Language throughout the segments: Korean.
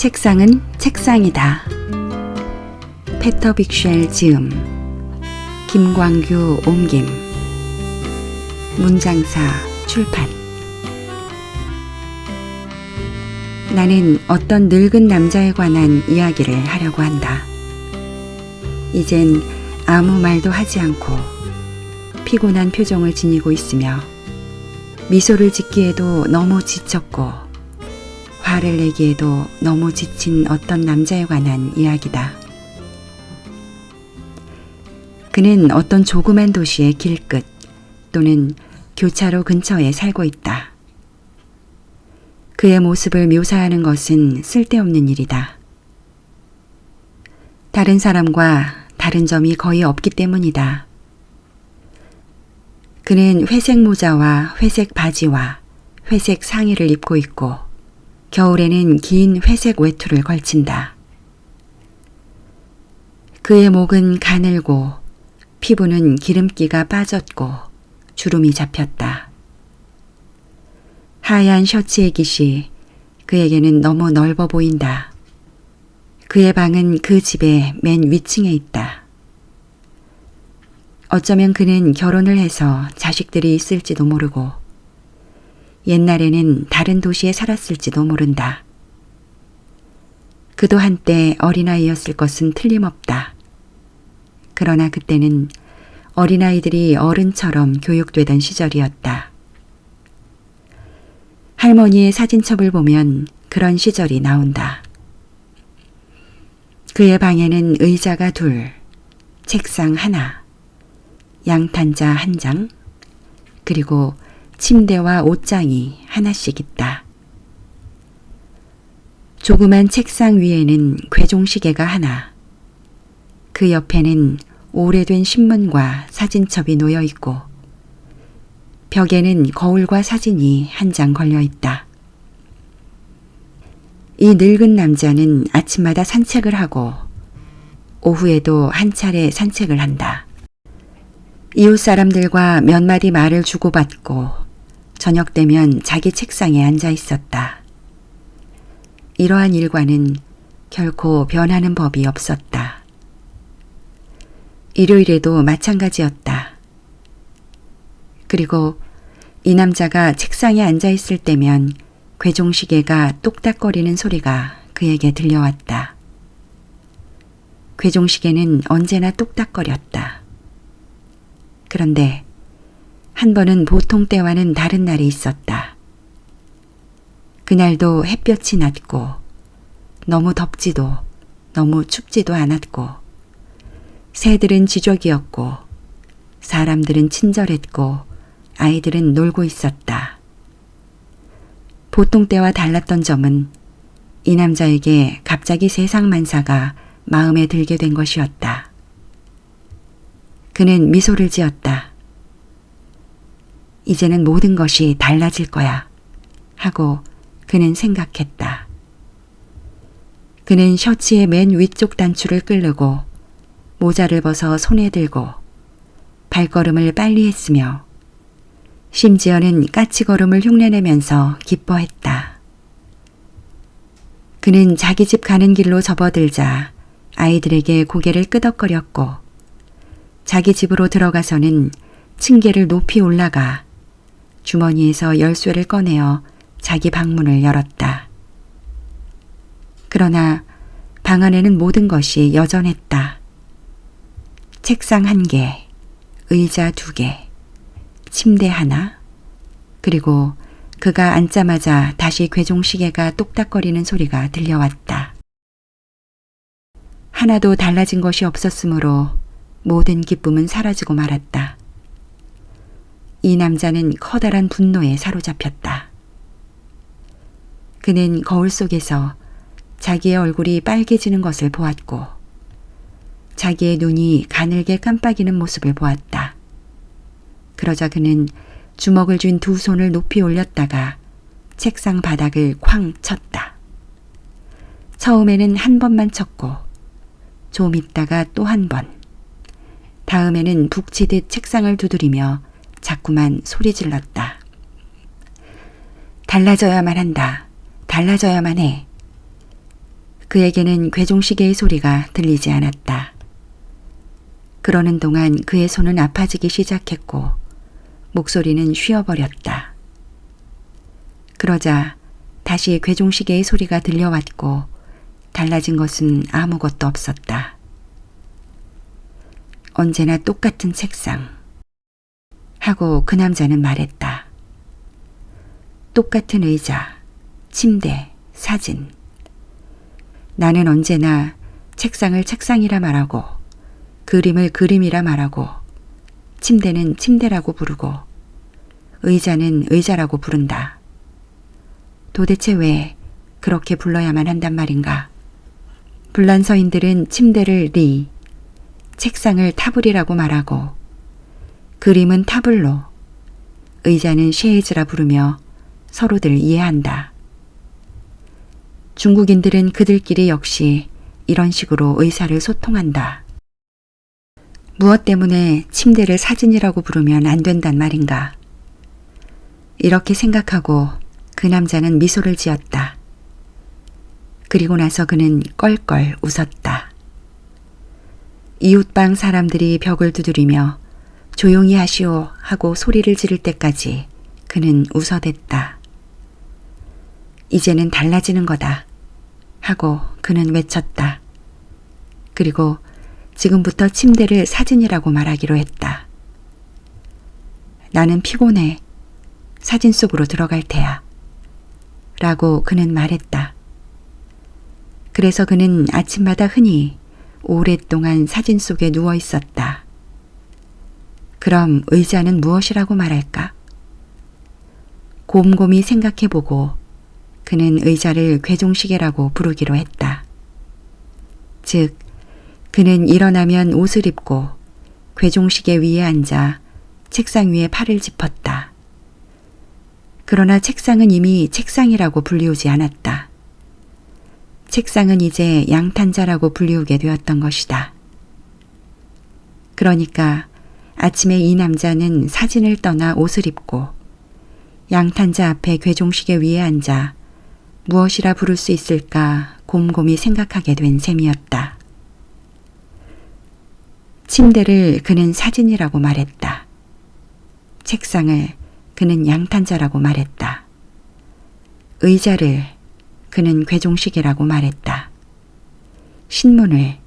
책상은 책상이다. 페터 빅쉘 지음 김광규 옮김 문장사 출판 나는 어떤 늙은 남자에 관한 이야기를 하려고 한다. 이젠 아무 말도 하지 않고 피곤한 표정을 지니고 있으며 미소를 짓기에도 너무 지쳤고 화를 내기에도 너무 지친 어떤 남자에 관한 이야기다. 그는 어떤 조그만 도시의 길끝 또는 교차로 근처에 살고 있다. 그의 모습을 묘사하는 것은 쓸데없는 일이다. 다른 사람과 다른 점이 거의 없기 때문이다. 그는 회색 모자와 회색 바지와 회색 상의를 입고 있고 겨울에는 긴 회색 외투를 걸친다. 그의 목은 가늘고 피부는 기름기가 빠졌고 주름이 잡혔다. 하얀 셔츠의 깃이 그에게는 너무 넓어 보인다. 그의 방은 그 집의 맨 위층에 있다. 어쩌면 그는 결혼을 해서 자식들이 있을지도 모르고 옛날에는 다른 도시에 살았을지도 모른다. 그도 한때 어린아이였을 것은 틀림없다. 그러나 그때는 어린아이들이 어른처럼 교육되던 시절이었다. 할머니의 사진첩을 보면 그런 시절이 나온다. 그의 방에는 의자가 둘, 책상 하나, 양탄자 한 장, 그리고 침대와 옷장이 하나씩 있다. 조그만 책상 위에는 괴종시계가 하나, 그 옆에는 오래된 신문과 사진첩이 놓여 있고, 벽에는 거울과 사진이 한 장 걸려 있다. 이 늙은 남자는 아침마다 산책을 하고, 오후에도 한 차례 산책을 한다. 이웃 사람들과 몇 마디 말을 주고받고 저녁 되면 자기 책상에 앉아 있었다. 이러한 일과는 결코 변하는 법이 없었다. 일요일에도 마찬가지였다. 그리고 이 남자가 책상에 앉아 있을 때면 괴종시계가 똑딱거리는 소리가 그에게 들려왔다. 괴종시계는 언제나 똑딱거렸다. 그런데 한 번은 보통 때와는 다른 날이 있었다. 그날도 햇볕이 낮고 너무 덥지도 너무 춥지도 않았고 새들은 지적이었고 사람들은 친절했고 아이들은 놀고 있었다. 보통 때와 달랐던 점은 이 남자에게 갑자기 세상 만사가 마음에 들게 된 것이었다. 그는 미소를 지었다. 이제는 모든 것이 달라질 거야. 하고 그는 생각했다. 그는 셔츠의 맨 위쪽 단추를 끌르고 모자를 벗어 손에 들고 발걸음을 빨리 했으며 심지어는 까치걸음을 흉내내면서 기뻐했다. 그는 자기 집 가는 길로 접어들자 아이들에게 고개를 끄덕거렸고 자기 집으로 들어가서는 층계를 높이 올라가 주머니에서 열쇠를 꺼내어 자기 방문을 열었다. 그러나 방 안에는 모든 것이 여전했다. 책상 한 개, 의자 두 개, 침대 하나, 그리고 그가 앉자마자 다시 괴종시계가 똑딱거리는 소리가 들려왔다. 하나도 달라진 것이 없었으므로 모든 기쁨은 사라지고 말았다. 이 남자는 커다란 분노에 사로잡혔다. 그는 거울 속에서 자기의 얼굴이 빨개지는 것을 보았고, 자기의 눈이 가늘게 깜빡이는 모습을 보았다. 그러자 그는 주먹을 쥔 두 손을 높이 올렸다가 책상 바닥을 쾅 쳤다. 처음에는 한 번만 쳤고, 좀 있다가 또 한 번. 다음에는 북치듯 책상을 두드리며 자꾸만 소리 질렀다. 달라져야만 한다. 달라져야만 해. 그에게는 괴종시계의 소리가 들리지 않았다. 그러는 동안 그의 손은 아파지기 시작했고 목소리는 쉬어버렸다. 그러자 다시 괴종시계의 소리가 들려왔고 달라진 것은 아무것도 없었다. 언제나 똑같은 책상. 하고 그 남자는 말했다. 똑같은 의자, 침대, 사진. 나는 언제나 책상을 책상이라 말하고 그림을 그림이라 말하고 침대는 침대라고 부르고 의자는 의자라고 부른다. 도대체 왜 그렇게 불러야만 한단 말인가? 불란서인들은 침대를 리, 책상을 타블이라고 말하고 그림은 타블로, 의자는 쉐이즈라 부르며 서로들 이해한다. 중국인들은 그들끼리 역시 이런 식으로 의사를 소통한다. 무엇 때문에 침대를 사진이라고 부르면 안 된단 말인가? 이렇게 생각하고 그 남자는 미소를 지었다. 그리고 나서 그는 껄껄 웃었다. 이웃방 사람들이 벽을 두드리며 조용히 하시오 하고 소리를 지를 때까지 그는 웃어댔다. 이제는 달라지는 거다. 하고 그는 외쳤다. 그리고 지금부터 침대를 사진이라고 말하기로 했다. 나는 피곤해. 사진 속으로 들어갈 테야. 라고 그는 말했다. 그래서 그는 아침마다 흔히 오랫동안 사진 속에 누워 있었다. 그럼 의자는 무엇이라고 말할까? 곰곰이 생각해보고 그는 의자를 괴종시계라고 부르기로 했다. 즉, 그는 일어나면 옷을 입고 괴종시계 위에 앉아 책상 위에 팔을 짚었다. 그러나 책상은 이미 책상이라고 불리우지 않았다. 책상은 이제 양탄자라고 불리우게 되었던 것이다. 그러니까 아침에 이 남자는 사진을 떠나 옷을 입고 양탄자 앞에 괴종시계 위에 앉아 무엇이라 부를 수 있을까 곰곰이 생각하게 된 셈이었다. 침대를 그는 사진이라고 말했다. 책상을 그는 양탄자라고 말했다. 의자를 그는 괴종식이라고 말했다. 신문을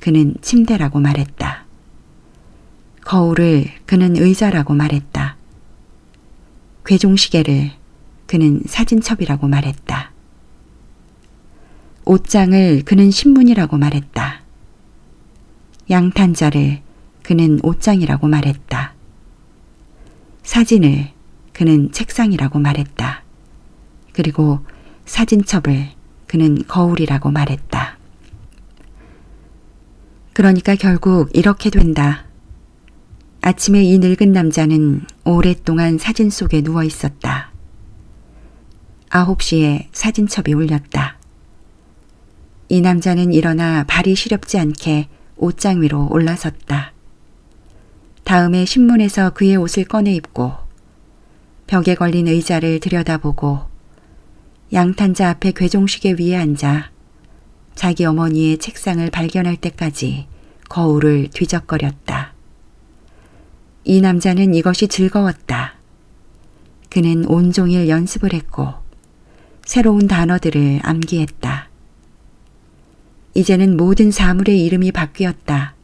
그는 침대라고 말했다. 거울을 그는 의자라고 말했다. 괴종시계를 그는 사진첩이라고 말했다. 옷장을 그는 신문이라고 말했다. 양탄자를 그는 옷장이라고 말했다. 사진을 그는 책상이라고 말했다. 그리고 사진첩을 그는 거울이라고 말했다. 그러니까 결국 이렇게 된다. 아침에 이 늙은 남자는 오랫동안 사진 속에 누워 있었다. 아홉 시에 사진첩이 울렸다. 이 남자는 일어나 발이 시렵지 않게 옷장 위로 올라섰다. 다음에 신문에서 그의 옷을 꺼내 입고 벽에 걸린 의자를 들여다보고 양탄자 앞에 괴종시계 위에 앉아 자기 어머니의 책상을 발견할 때까지 거울을 뒤적거렸다. 이 남자는 이것이 즐거웠다. 그는 온종일 연습을 했고 새로운 단어들을 암기했다. 이제는 모든 사물의 이름이 바뀌었다.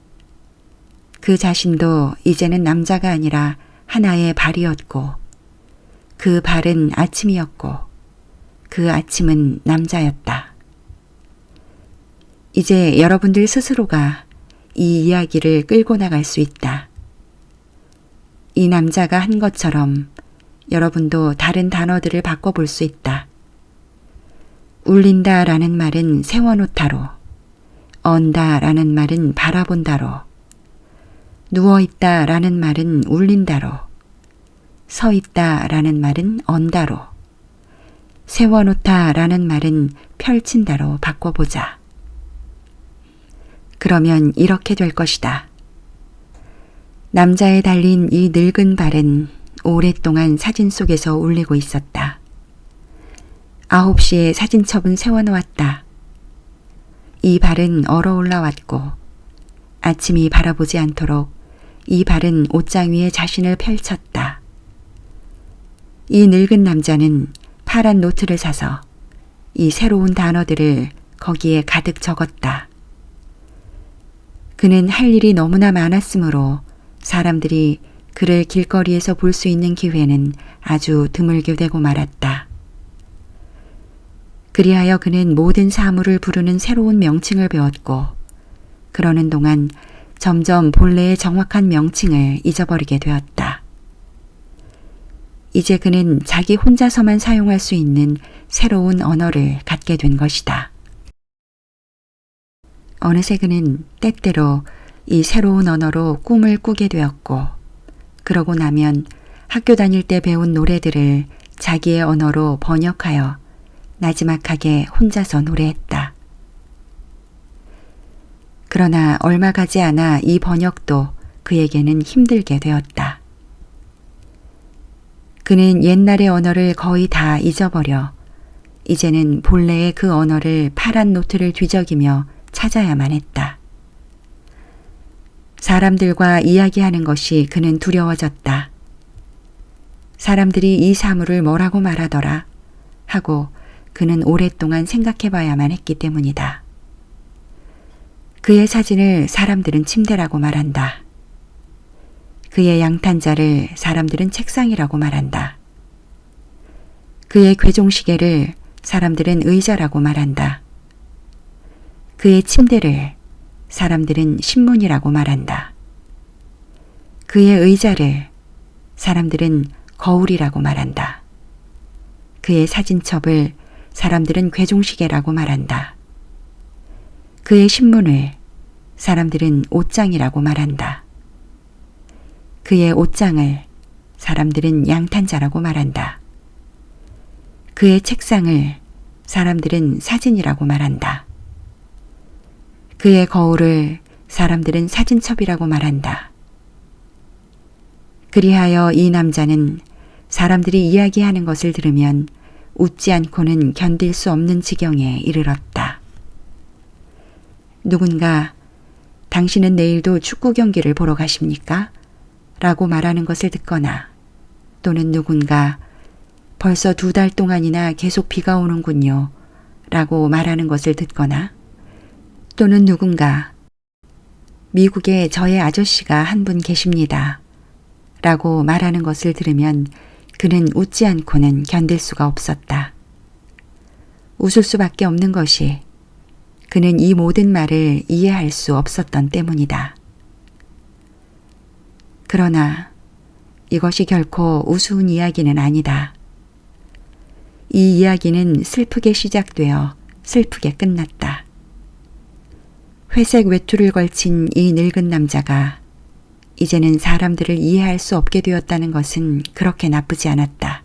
그 자신도 이제는 남자가 아니라 하나의 발이었고 그 발은 아침이었고 그 아침은 남자였다. 이제 여러분들 스스로가 이 이야기를 끌고 나갈 수 있다. 이 남자가 한 것처럼 여러분도 다른 단어들을 바꿔볼 수 있다. 울린다 라는 말은 세워놓다로, 언다 라는 말은 바라본다로, 누워있다 라는 말은 울린다로, 서있다 라는 말은 언다로, 세워놓다 라는 말은 펼친다로 바꿔보자. 그러면 이렇게 될 것이다. 남자에 달린 이 늙은 발은 오랫동안 사진 속에서 울리고 있었다. 아홉 시에 사진첩은 세워놓았다. 이 발은 얼어 올라왔고 아침이 바라보지 않도록 이 발은 옷장 위에 자신을 펼쳤다. 이 늙은 남자는 파란 노트를 사서 이 새로운 단어들을 거기에 가득 적었다. 그는 할 일이 너무나 많았으므로 사람들이 그를 길거리에서 볼 수 있는 기회는 아주 드물게 되고 말았다. 그리하여 그는 모든 사물을 부르는 새로운 명칭을 배웠고, 그러는 동안 점점 본래의 정확한 명칭을 잊어버리게 되었다. 이제 그는 자기 혼자서만 사용할 수 있는 새로운 언어를 갖게 된 것이다. 어느새 그는 때때로 이 새로운 언어로 꿈을 꾸게 되었고, 그러고 나면 학교 다닐 때 배운 노래들을 자기의 언어로 번역하여 나지막하게 혼자서 노래했다. 그러나 얼마 가지 않아 이 번역도 그에게는 힘들게 되었다. 그는 옛날의 언어를 거의 다 잊어버려 이제는 본래의 그 언어를 파란 노트를 뒤적이며 찾아야만 했다. 사람들과 이야기하는 것이 그는 두려워졌다. 사람들이 이 사물을 뭐라고 말하더라 하고 그는 오랫동안 생각해 봐야만 했기 때문이다. 그의 사진을 사람들은 침대라고 말한다. 그의 양탄자를 사람들은 책상이라고 말한다. 그의 괴종시계를 사람들은 의자라고 말한다. 그의 침대를 사람들은 신문이라고 말한다. 그의 의자를 사람들은 거울이라고 말한다. 그의 사진첩을 사람들은 괴종시계라고 말한다. 그의 신문을 사람들은 옷장이라고 말한다. 그의 옷장을 사람들은 양탄자라고 말한다. 그의 책상을 사람들은 사진이라고 말한다. 그의 거울을 사람들은 사진첩이라고 말한다. 그리하여 이 남자는 사람들이 이야기하는 것을 들으면 웃지 않고는 견딜 수 없는 지경에 이르렀다. 누군가 당신은 내일도 축구 경기를 보러 가십니까? 라고 말하는 것을 듣거나 또는 누군가 벌써 두 달 동안이나 계속 비가 오는군요. 라고 말하는 것을 듣거나 또는 누군가 미국에 저의 아저씨가 한 분 계십니다. 라고 말하는 것을 들으면 그는 웃지 않고는 견딜 수가 없었다. 웃을 수밖에 없는 것이 그는 이 모든 말을 이해할 수 없었던 때문이다. 그러나 이것이 결코 우스운 이야기는 아니다. 이 이야기는 슬프게 시작되어 슬프게 끝났다. 회색 외투를 걸친 이 늙은 남자가 이제는 사람들을 이해할 수 없게 되었다는 것은 그렇게 나쁘지 않았다.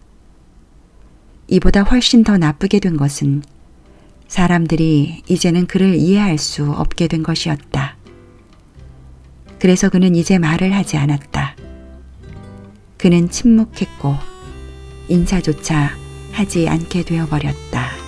이보다 훨씬 더 나쁘게 된 것은 사람들이 이제는 그를 이해할 수 없게 된 것이었다. 그래서 그는 이제 말을 하지 않았다. 그는 침묵했고 인사조차 하지 않게 되어버렸다.